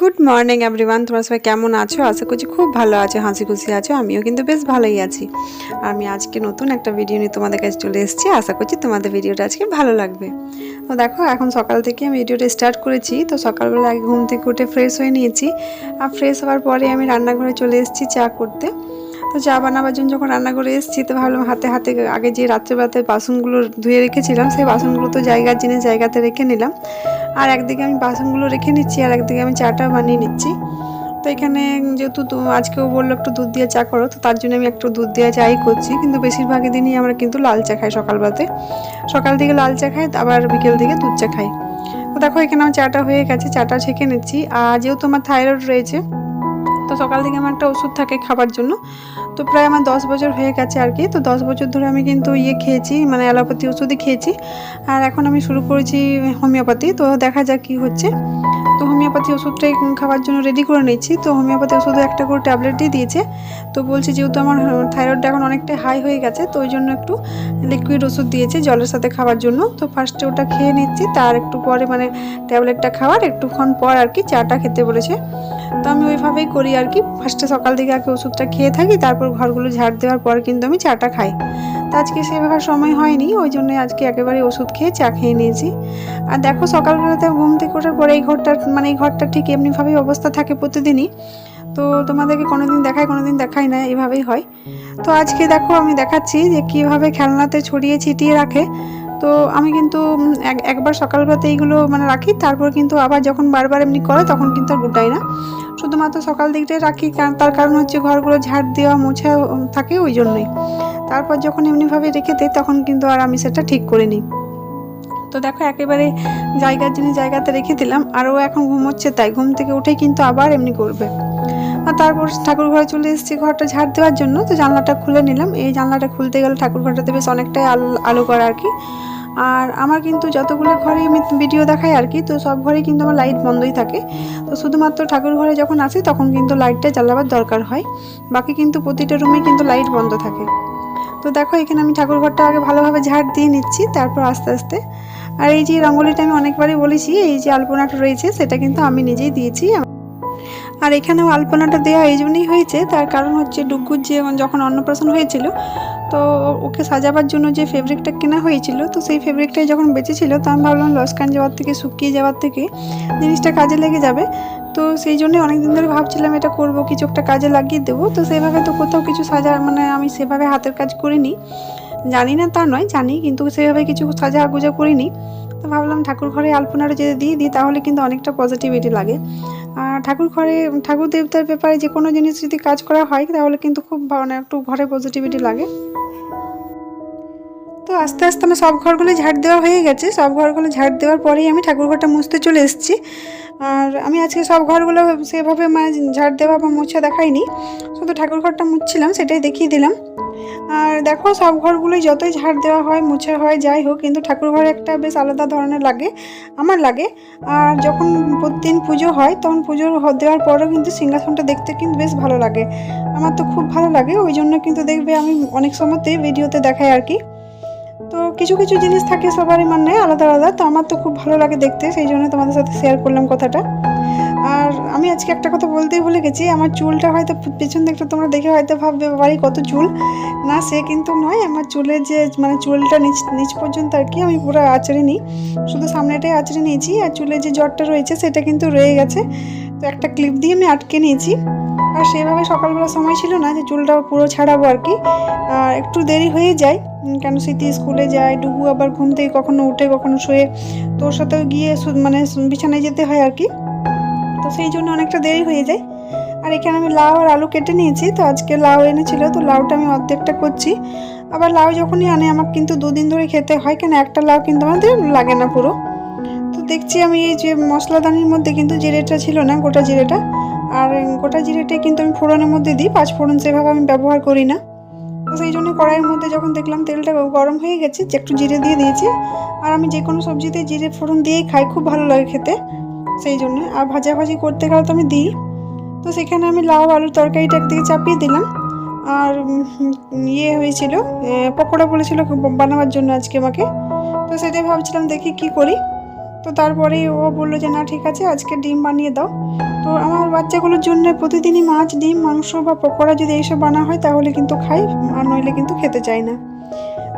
Good morning everyone তোমরা সবাই কেমন আছো? আশা করছি খুব ভালো আছো হাসি খুশি আছো, আমিও কিন্তু বেশ ভালোই আছি। আমি আজকে নতুন একটা ভিডিও নিয়ে তোমাদের কাছে চলে এসেছি। আশা করছি তোমাদের ভিডিওটা আজকে ভালো লাগবে। তো দেখো, এখন সকাল থেকে আমি ভিডিওটা স্টার্ট করেছি। তো সকালবেলা আগে ঘুম থেকে উঠে ফ্রেশ হয়ে নিয়েছি। আর ফ্রেশ হওয়ার পরে আমি রান্নাঘরে চলে এসেছি চা করতে। তো চা বানাবার জন্য যখন রান্নাঘরে এসেছি, তো ভাবলাম হাতে হাতে আগে যে রাত্রেবেলাতে বাসনগুলো ধুয়ে রেখেছিলাম, সেই বাসনগুলো তো জায়গার জিনিস জায়গাতে রেখে নিলাম। আর একদিকে আমি বাসনগুলো রেখে নিচ্ছি, আর একদিকে আমি চাটা বানিয়ে নিচ্ছি। তো এখানে যেহেতু আজকেও বলল একটু দুধ দিয়ে চা করো, তো তার জন্য আমি একটু দুধ দিয়ে চাই করছি। কিন্তু বেশিরভাগ দিনই আমরা কিন্তু লাল চা খাই সকালবেলাতে। সকাল দিকে লাল চা খাই, আবার বিকেল দিকে দুধ চা খাই। তো দেখো, এখানে আমার চাটা হয়ে গেছে, চাটা ছেঁকে নিচ্ছি। আর যেহেতু আমার থাইরয়েড রয়েছে, তো সকাল থেকে আমার একটা ওষুধ থাকে খাবার জন্য। তো প্রায় আমার দশ বছর হয়ে গেছে আর কি। তো দশ বছর ধরে আমি কিন্তু ইয়ে খেয়েছি মানে অ্যালোপ্যাথি ওষুধই খেয়েছি। আর এখন আমি শুরু করেছি হোমিওপ্যাথি, তো দেখা যাক কী হচ্ছে। তো হোমিওপ্যাথি ওষুধটাই খাওয়ার জন্য রেডি করে নিচ্ছি তো হোমিওপ্যাথি ওষুধে একটা করে ট্যাবলেটই দিয়েছে। তো বলছি যেহেতু আমার থাইরয়েডটা এখন অনেকটাই হাই হয়ে গেছে, তো ওই জন্য একটু লিকুইড ওষুধ দিয়েছে জলের সাথে খাওয়ার জন্য। তো ফার্স্টে ওটা খেয়ে নিচ্ছি, তার একটু পরে মানে ট্যাবলেটটা খাওয়ার, একটুক্ষণ পর আর কি চাটা খেতে বলেছে। তো আমি ওইভাবেই করি আর কি। ফার্স্টে সকাল থেকে আগে ওষুধটা খেয়ে থাকি, তারপর ঘরগুলো ঝাড় দেওয়ার পর কিন্তু আমি চাটা খাই। তো আজকে সেভাবে সময় হয়নি, ওই জন্য আজকে একেবারে ওষুধ খেয়ে চা খেয়ে নিয়েছি। আর দেখো সকালবেলাতে ঘুম থেকে ওঠার পরে এই ঘরটার মানে এই ঘরটা ঠিক এমনিভাবেই অবস্থা থাকে প্রতিদিনই। তো তোমাদেরকে কোনো কোনোদিন দেখায়, কোনোদিন দেখাই না, এভাবেই হয়। তো আজকে দেখো আমি দেখাচ্ছি যে কীভাবে খেলনাতে ছড়িয়ে ছিটিয়ে রাখে। তো আমি কিন্তু এক- একবার সকালবেলাতে এইগুলো মানে রাখি, তারপর কিন্তু আবার যখন বারবার এমনি করে তখন কিন্তু আর গোটাই না। শুধুমাত্র সকাল দিকটাই রাখি তার কারণ হচ্ছে ঘরগুলো ঝাড় দেওয়া, মোছা থাকে ওই জন্যই। তারপর যখন এমনিভাবে রেখে দেয় তখন কিন্তু আর আমি সেটা ঠিক করে নিই। তো দেখো একেবারে জায়গার জিনিস জায়গাতে রেখে দিলাম আর ও এখন ঘুমোচ্ছে তাই ঘুম থেকে উঠেই কিন্তু আবার এমনি করবে। আর তারপর ঠাকুর ঘরে চলে এসেছি ঘরটা ঝাড় দেওয়ার জন্য। তো জানলাটা খুলে নিলাম। এই জানলাটা খুলতে গেলে ঠাকুর ঘরটাতে বেশ অনেকটাই আলো করা আর কি। আর আমার কিন্তু যতগুলো ঘরে আমি ভিডিও দেখাই আর কি, তো সব ঘরেই কিন্তু আমার লাইট বন্ধই থাকে। তো শুধুমাত্র ঠাকুর ঘরে যখন আসি তখন কিন্তু লাইটটা জ্বালাবার দরকার হয়। বাকি কিন্তু প্রতিটা রুমে কিন্তু লাইট বন্ধ থাকে। তো দেখো, এখানে আমি ঠাকুর ঘরটা আগে ভালোভাবে ঝাড় দিয়ে নিচ্ছি, তারপর আস্তে আস্তে। আর এই যে রঙ্গোলিটা আমি অনেকবারই বলেছি, এই যে আলপনাটা রয়েছে, সেটা কিন্তু আমি নিজেই দিয়েছি। আর এখানেও আলপনাটা দেওয়া এই জন্যই হয়েছে, তার কারণ হচ্ছে ডুগ্গুর যে যখন অন্নপ্রাশন হয়েছিল, তো ওকে সাজাবার জন্য যে ফেব্রিকটা কেনা হয়েছিল, তো সেই ফেব্রিকটাই যখন বেঁচেছিল, তো আমি ভাবলাম লসকান যাওয়ার থেকে, শুকিয়ে যাওয়ার থেকে জিনিসটা কাজে লেগে যাবে। তো সেই জন্য অনেক দিন ধরে ভাবছিলাম এটা করব, কিছু একটা কাজে লাগিয়ে দেবো, তো সেভাবে তো কোথাও কিছু সাজা মানে আমি সেভাবে হাতের কাজ করিনি। জানি না তা নয়, জানি, কিন্তু সেভাবে কিছু সাজা গুজা করিনি। তো ভাবলাম ঠাকুর ঘরে আলপনাটা যদি দিয়ে দিই, তাহলে কিন্তু অনেকটা পজিটিভিটি লাগে। আর ঠাকুর ঘরে, ঠাকুর দেবতার ব্যাপারে যে কোনো জিনিস যদি কাজ করা হয়, তাহলে কিন্তু খুব মানে একটু ঘরে পজিটিভিটি লাগে। তো আস্তে আস্তে আমার সব ঘরগুলো ঝাড় দেওয়া হয়ে গেছে। সব ঘরগুলো ঝাড় দেওয়ার পরেই আমি ঠাকুর ঘরটা মুছতে চলে এসেছি। আর আমি আজকে সব ঘরগুলো সেভাবে মানে ঝাড় দেওয়া বা মোছা দেখাইনি। শুধু ঠাকুর ঘরটা মুছছিলাম, সেটাই দেখিয়ে দিলাম। আর দেখো, সব ঘরগুলোই যতই ঝাড় দেওয়া হয়, মুছে হয়, যাই হোক, কিন্তু ঠাকুর ঘরে একটা বেশ আলাদা ধরনের লাগে, আমার লাগে। আর যখন প্রতিদিন পুজো হয়, তখন পুজো হ- দেওয়ার পরেও কিন্তু সিংহাসনটা দেখতে কিন্তু বেশ ভালো লাগে। আমার তো খুব ভালো লাগে, ওই জন্য কিন্তু দেখবে আমি অনেক সময়তেই ভিডিওতে দেখাই আর কি। তো কিছু কিছু জিনিস থাকে সবারই মানে আলাদা আলাদা, তো আমার তো খুব ভালো লাগে দেখতে, সেই জন্য তোমাদের সাথে শেয়ার করলাম কথাটা। আর আমি আজকে একটা কথা বলতেই ভুলে গেছি, আমার চুলটা হয়তো পেছন দিকটা তোমরা দেখে হয়তো ভাববে বাড়ি কত চুল। না, সে কিন্তু নয়, আমার চুলের যে মানে চুলটা নিচ নিচ পর্যন্ত আর কি আমি পুরো আঁচড়ে নিই। শুধু সামনেটাই আঁচড়ে নিয়েছি, আর চুলের যে জটটা রয়েছে সেটা কিন্তু রয়ে গেছে। তো একটা ক্লিপ দিয়ে আমি আটকে নিয়েছি। আর সেভাবে সকালবেলা সময় ছিল না যে চুলটা পুরো ছাড়াবো আর কি। আর একটু দেরি হয়ে যায় কেন স্মৃতি স্কুলে যায়, ডুবু আবার ঘুম থেকে কখনো উঠে, কখনো শুয়ে। তোর সাথেও গিয়ে মানে বিছানায় যেতে হয় আর কি। তো সেই জন্য অনেকটা দেরি হয়ে যায়। আর এখানে আমি লাউ আর আলু কেটে নিয়েছি, তো আজকে লাউ এনেছিল, তো লাউটা আমি অর্ধেকটা করছি। আবার লাউ যখনই আনে আমার কিন্তু দুদিন ধরে খেতে হয়, কেন একটা লাউ কিন্তু আমাদের লাগে না পুরো। তো দেখছি আমি এই যে মশলাদানির মধ্যে কিন্তু জিরেটা ছিল না, গোটা জিরেটা। আর গোটা জিরেটাই কিন্তু আমি ফোড়নের মধ্যে দিই, পাঁচ ফোড়ন সেভাবে আমি ব্যবহার করি না। তো সেই জন্য কড়াইয়ের মধ্যে যখন দেখলাম তেলটা গরম হয়ে গেছে, যে একটু জিরে দিয়ে দিয়েছি। আর আমি যে কোনো সবজিতে জিরে ফোড়ন দিয়েই খাই, খুব ভালো লাগে খেতে। সেই জন্য। আর ভাজাভাজি করতে গেলে তো আমি দিই। তো সেখানে আমি লাউ, আলুর তরকারিটা একদিকে চাপিয়ে দিলাম। আর ইয়ে হয়েছিল পকোড়া বলেছিল বানাবার জন্য আজকে আমাকে। তো সেটাই ভাবছিলাম দেখি কি করি। তো তারপরেই ও বলল যে, না, ঠিক আছে, আজকে ডিম বানিয়ে দাও। তো আমার বাচ্চাগুলোর জন্য প্রতিদিনই মাছ, ডিম, মাংস বা পকোড়া যদি এইসব বানা হয়, তাহলে কিন্তু খাই, আর নইলে কিন্তু খেতে চাই না।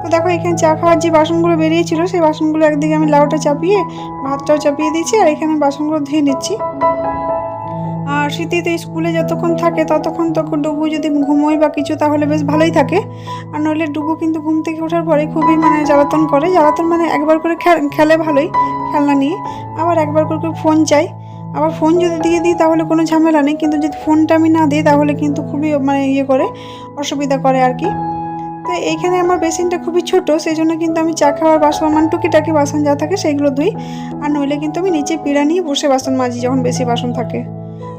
তো দেখো, এখানে চা খাওয়ার যে বাসনগুলো বেরিয়েছিল সেই বাসনগুলো একদিকে আমি লাউটা চাপিয়ে, ভাতটাও চাপিয়ে দিয়েছি, আর এখানে বাসনগুলো ধুয়ে নিচ্ছি। আর শীতিতে স্কুলে যতক্ষণ থাকে, ততক্ষণ তখন ডুবু যদি ঘুমোয় বা কিছু, তাহলে বেশ ভালোই থাকে। আর নইলে ডুবু কিন্তু ঘুম থেকে ওঠার পরে খুবই মানে জ্বালাতন করে। জ্বালাতন মানে একবার করে খেলে ভালোই, খেলনা নিয়ে। আবার একবার করে করে ফোন চাই। আবার ফোন যদি দিয়ে দিই, তাহলে কোনো ঝামেলা নেই। কিন্তু যদি ফোনটা আমি না দিই, তাহলে কিন্তু খুবই মানে ইয়ে করে, অসুবিধা করে আর কি। তো এইখানে আমার বেসিনটা খুবই ছোট সেই জন্য কিন্তু আমি চা খাওয়ার বাসন মানে টুকিটাকি বাসন যা থাকে সেগুলো ধুই। আর নইলে কিন্তু আমি নিচে পিড়া নিয়ে বসে বাসন মাজি যখন বেশি বাসন থাকে।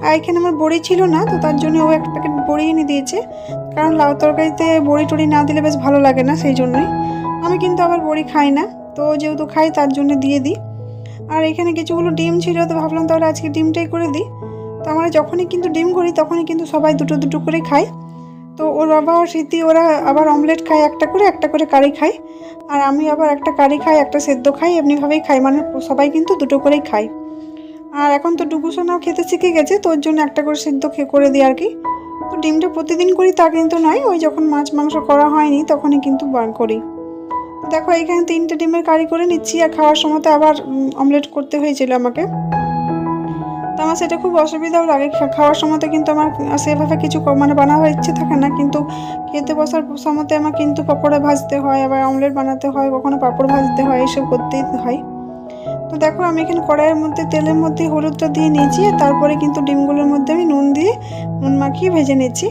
আর এখানে আমার বড়ি ছিল না, তো তার জন্য ও এক প্যাকেট বড়ি এনে দিয়েছে। কারণ লাউ তরকারিতে বড়ি টড়ি না দিলে বেশ ভালো লাগে না, সেই জন্যই। আমি কিন্তু আবার বড়ি খাই না, তো যেহেতু খাই তার জন্য দিয়ে দিই। আর এখানে কিছুগুলো ডিম ছিল, তো ভাবলাম তাহলে আজকে ডিমটাই করে দিই। তো আমরা যখনই কিন্তু ডিম করি, তখনই কিন্তু সবাই দুটো দুটো করে খাই তো ওর বাবা আর স্মৃতি ওরা আবার অমলেট খায় একটা করে একটা করে কারি খায়। আর আমি আবার একটা কারি খাই, একটা সেদ্ধ খাই, এমনিভাবেই খাই। মানে সবাই কিন্তু দুটো করেই খাই আর এখন তো ডুবুসোনাও খেতে শিখে গেছে তোর জন্য একটা করে সেদ্ধ করে দিই আর কি। তো ডিমটা প্রতিদিন করি, তা কিন্তু নয়। ওই যখন মাছ, মাংস করা হয়নি, তখনই কিন্তু করি। দেখো এখানে তিনটে ডিমের কারি করে নিচ্ছি। আর খাওয়ার সময় তো আবার অমলেট করতে হয়েছিল আমাকে। আমার সেটা খুব অসুবিধাও লাগে। খাওয়ার সময়তে কিন্তু আমার সেভাবে কিছু মানে বানাবার ইচ্ছে থাকে না। কিন্তু খেতে বসার সময়তে আমার কিন্তু পকোড়া ভাজতে হয়, আবার অমলেট বানাতে হয়, কখনো পাঁপড় ভাজতে হয়, এসব করতেই হয়। তো দেখো, আমি এখানে কড়াইয়ের মধ্যে, তেলের মধ্যে হলুদটা দিয়ে নিয়েছি তারপরে কিন্তু ডিমগুলোর মধ্যে আমি নুন দিয়ে নুন মাখিয়ে ভেজে নিচ্ছি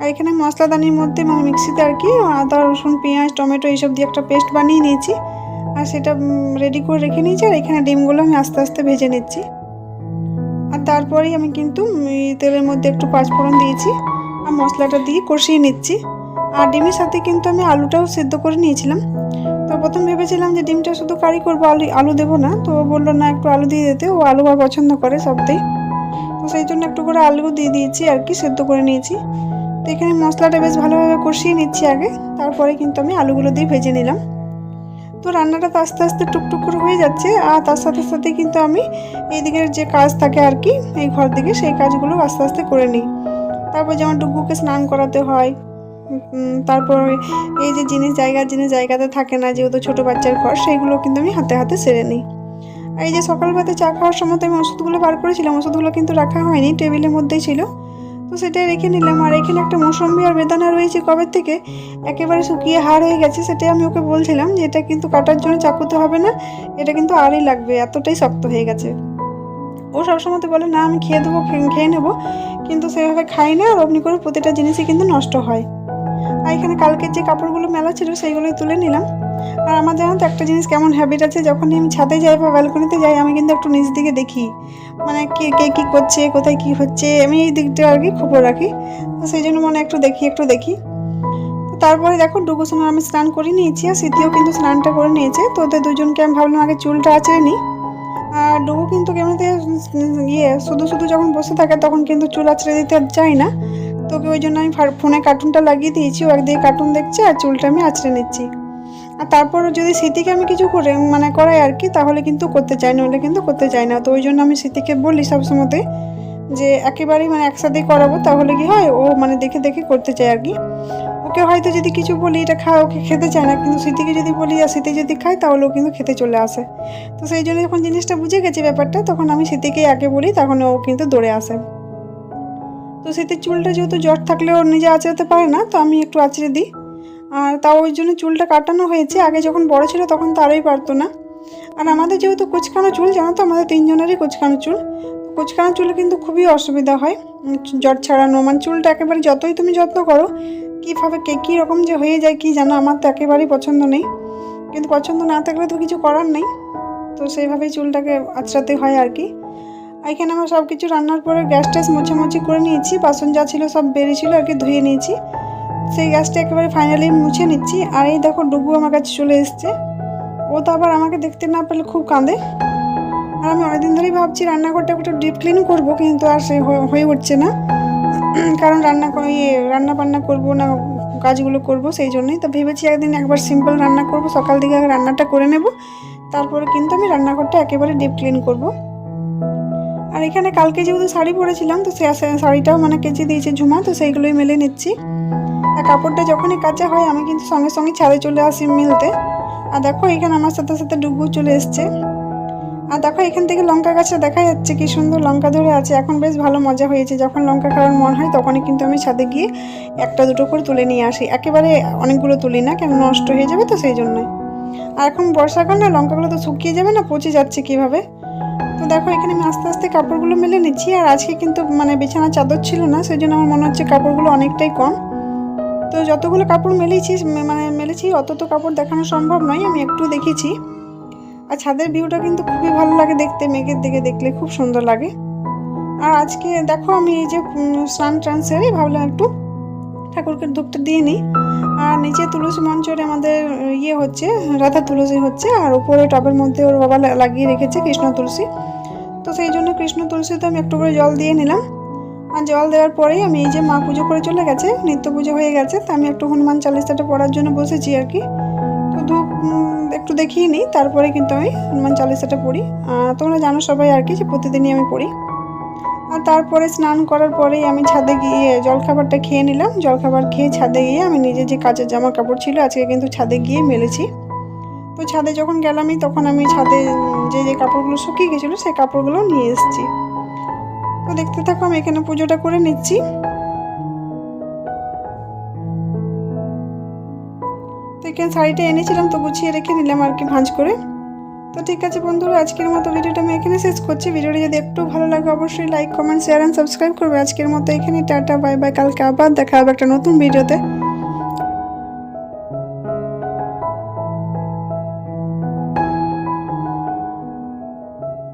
আর এখানে মশলাদানির মধ্যে মানে মিক্সিতে আর কি, আদা, রসুন, পেঁয়াজ, টমেটো এইসব দিয়ে একটা পেস্ট বানিয়ে নিয়েছি। আর সেটা রেডি করে রেখে নিয়েছি, আর এখানে ডিমগুলো আমি আস্তে আস্তে ভেজে নিচ্ছি। আর তারপরেই আমি কিন্তু তেলের মধ্যে একটু পাঁচফোড়ন দিয়েছি আর মশলাটা দিয়ে কষিয়ে নিচ্ছি। আর ডিমের সাথে কিন্তু আমি আলুটাও সেদ্ধ করে নিয়েছিলাম। তো প্রথম ভেবেছিলাম যে ডিমটা শুধু কারি করব, আলু আলু দেবো না। তো ও বলল, না, একটু আলু দিয়ে দিতে। ও আলু আর পছন্দ করে সবটাই। তো সেই জন্য একটু করে আলু দিয়ে দিয়েছি আর কি, সেদ্ধ করে নিয়েছি। তো এখানে মশলাটা বেশ ভালোভাবে কষিয়ে নিচ্ছি আগে। তারপরে কিন্তু আমি আলুগুলো দিয়ে ভেজে নিলাম। তো রান্নাটা তো আস্তে আস্তে টুকটুক করে হয়ে যাচ্ছে আর তার সাথে সাথে কিন্তু আমি এই দিকের যে কাজ থাকে আর কি, এই ঘর দিকে সেই কাজগুলো আস্তে আস্তে করে নিই। তারপর যেমন ডুগুকে স্নান করাতে হয় তারপর এই যে জিনিস জায়গার জিনিস জায়গাতে থাকে না যেহেতু ছোটো বাচ্চার ঘর, সেইগুলো কিন্তু আমি হাতে হাতে সেরে নিই। আর এই যে সকালবেলাতে চা খাওয়ার সময় তো আমি ওষুধগুলো বার করেছিলাম, ওষুধগুলো কিন্তু রাখা হয়নি, টেবিলের মধ্যেই ছিল। তো সেটাই রেখে নিলাম। আর এখানে একটা মৌসম্বি আর বেদানা রয়েছে কবে থেকে? একেবারে শুকিয়ে হাড় হয়ে গেছে, সেটাই আমি ওকে বলছিলাম যে এটা কিন্তু কাটার জন্য চাকুতে হবে না, এটা কিন্তু আরই লাগবে, এতটাই শক্ত হয়ে গেছে। ও সবসময় তো বলে, না, আমি খেয়ে দেবো, খেয়ে নেব। কিন্তু সেভাবে খাই না, আর অমনি করে প্রতিটা জিনিসই কিন্তু নষ্ট হয়। আর এখানে কালকের যে কাপড়গুলো মেলা ছিল, সেইগুলোই তুলে নিলাম। আর আমার জানো তো একটা জিনিস কেমন হ্যাবিট আছে, যখনই আমি ছাদে যাই বা ব্যালকনিতে যাই, আমি কিন্তু একটু নিচ দিকে দেখি। মানে কে কে কী করছে, কোথায় কী হচ্ছে, আমি এই দিকটা আর কি খবর রাখি। তো সেই জন্য মনে একটু দেখি একটু দেখি। তারপরে দেখো ডুগু সোনার আমি স্নান করে নিয়েছি আর স্মৃতিও কিন্তু স্নানটা করে নিয়েছে। তো ওদের দুজনকে আমি ভাবলাম আগে চুলটা আঁচড়ে নিই। আর ডুগু কিন্তু কেমনিতে ইয়ে শুধু শুধু যখন বসে থাকে তখন কিন্তু চুল আঁচড়ে দিতে চাই না। তোকে ওই জন্য আমি ফোনে কার্টুনটা লাগিয়ে দিয়েছি, ও একদিকে কার্টুন দেখছে আর চুলটা আমি আঁচড়ে নিচ্ছি। আর তারপর যদি স্মৃতিকে আমি কিছু করে মানে করাই আর কি, তাহলে কিন্তু করতে চাই না হলে কিন্তু করতে চাই না। তো ওই জন্য আমি স্মৃতিকে বলি সবসময়তে যে, একেবারেই মানে একসাথেই করাবো, তাহলে কি হয়? ও মানে দেখে দেখে করতে চায় আর কি। ওকে হয়তো যদি কিছু বলি, এটা খা ওকে খেতে চায় না, কিন্তু স্মৃতিকে যদি বলি, আর স্মৃতি যদি খায়, তাহলে ও কিন্তু খেতে চলে আসে। তো সেই জন্য যখন জিনিসটা বুঝে গেছে ব্যাপারটা, তখন আমি স্মৃতিকেই আগে বলি, তখন ও কিন্তু দৌড়ে আসে। তো স্মৃতির চুলটা যেহেতু জ্বর থাকলে ও নিজে আঁচড়াতে পারে না, তো আমি একটু আঁচড়ে দিই। আর তাও ওই জন্য চুলটা কাটানো হয়েছে। আগে যখন বড় ছিল তখন তারই পারতো না। আর আমাদের যেহেতু কুচকানো চুল, জানো তো? আমাদের তিনজনেরই কুচকানো চুল। কুচকানো চুলে কিন্তু খুবই অসুবিধা হয়। জ্বর ছাড়ানো মানে চুলটা একেবারে যতই তুমি যত্ন করো, কীভাবে কে কী রকম যে হয়ে যায় কি জানো? আমার তো একেবারেই পছন্দ নেই। কিন্তু পছন্দ না থাকলে তো কিছু করার নেই। তো সেইভাবেই চুলটাকে আঁচড়াতে হয় আর কি। এখানে আমার সব কিছু রান্নার পরে গ্যাস ট্যাস মোছামুছি করে নিয়েছি। বাসন যা ছিল সব বেরিয়েছিল আর কি ধুয়ে নিয়েছি। সেই গ্যাসটা একেবারে ফাইনালি মুছে নিচ্ছি। আর এই দেখো ডুবু আমার কাছে চলে এসছে। ও তো আবার আমাকে দেখতে না পেলে খুব কাঁদে। আর আমি অনেকদিন ধরেই ভাবছি রান্নাঘরটা একটু ডিপ ক্লিন করব, কিন্তু আর সে হয়ে- উঠছে না। কারণ রান্না ইয়ে রান্না বান্না করব না, কাজগুলো করব সেই জন্যই। তো ভেবেছি একদিন একবার সিম্পল রান্না করব, সকাল দিকে রান্নাটা করে নেব। তারপরে কিন্তু আমি রান্নাঘরটা একেবারে ডিপ ক্লিন করব। আর এখানে কালকে যেহেতু শাড়ি পরেছিলাম, তো সে শাড়িটাও মানে কেচে দিয়েছে ঝুমা, তো সেইগুলোই মেলে নিচ্ছি। আর কাপড়টা যখনই কাঁচা হয়, আমি কিন্তু সঙ্গে সঙ্গে ছাদে চলে আসি মিলতে। আর দেখো, এখানে আমার সাথে সাথে ডুবু চলে এসছে। আর দেখো, এখান থেকে লঙ্কা গাছটা দেখা যাচ্ছে, কি সুন্দর লঙ্কা ধরে আছে। এখন বেশ ভালো মজা হয়েছে। যখন লঙ্কা খাওয়ার মন হয়, তখনই কিন্তু আমি ছাদে গিয়ে একটা দুটো করে তুলে নিয়ে আসি। একেবারে অনেকগুলো তুলি না, কেন নষ্ট হয়ে যাবে তো সেই জন্যই। আর এখন বর্ষাকাল না লঙ্কাগুলো তো শুকিয়ে যাবে না, পচে যাচ্ছে কীভাবে? তো দেখো, এখানে আমি আস্তে আস্তে কাপড়গুলো মেলে নিচ্ছি। আর আজকে কিন্তু মানে বিছানা চাদর ছিল না, সেই জন্য আমার মনে হচ্ছে কাপড়গুলো অনেকটাই কম। তো যতগুলো কাপড় মেলেছি মানে মেলেছি, অত তো কাপড় দেখানো সম্ভব নয়, আমি একটু দেখেছি। আর ছাদের ভিউটা কিন্তু খুবই ভালো লাগে দেখতে, মেঘের দিকে দেখলে খুব সুন্দর লাগে। আর আজকে দেখো আমি এই যে স্নান টান সেরে ভাবলাম একটু ঠাকুরকে ধূপটা দিয়ে নিই। আর নিচে তুলসী মঞ্চরে আমাদের ইয়ে হচ্ছে, রাধা তুলসী হচ্ছে, আর উপরে টবের মধ্যে ওর বাবা লাগিয়ে রেখেছে কৃষ্ণ তুলসী। তো সেই জন্য কৃষ্ণ তুলসীতে আমি একটু করে জল দিয়ে নিলাম। আর জল দেওয়ার পরেই আমি এই যে মা পুজো করে চলে গেছে, নিত্য পুজো হয়ে গেছে, তা আমি একটু হনুমান চালিসাটা পড়ার জন্য বসেছি আর কি। তো ধূপ একটু দেখিয়ে নিই, তারপরে কিন্তু আমি হনুমান চালিসাটা পড়ি। তোমরা জানো সবাই আর কি যে প্রতিদিনই আমি পড়ি। আর তারপরে স্নান করার পরেই আমি ছাদে গিয়ে জলখাবারটা খেয়ে নিলাম। জলখাবার খেয়ে ছাদে গিয়ে আমি নিজে যে কাজের জামা কাপড় ছিল, আজকে কিন্তু ছাদে গিয়ে মেলেছি। তো ছাদে যখন গেলামই, তখন আমি ছাদে যে যে কাপড়গুলো শুকিয়ে গেছিল, সেই কাপড়গুলো নিয়ে এসেছি। তো দেখতে থাকো, আমি এখানে পুজোটা করে নিচ্ছি। তো এখানে শাড়িটা এনেছিলাম, তো গুছিয়ে রেখে নিলাম আর কি ভাঁজ করে। তো ঠিক আছে বন্ধুরা, আজকের মতো ভিডিওটা আমি এখানে শেষ করছি। ভিডিওটা যদি একটু ভালো লাগে, অবশ্যই like comment share and subscribe করবে। আজকের মতো এখানে টাটা বাই বাই কালকে আবার দেখা হবে একটা নতুন ভিডিওতে।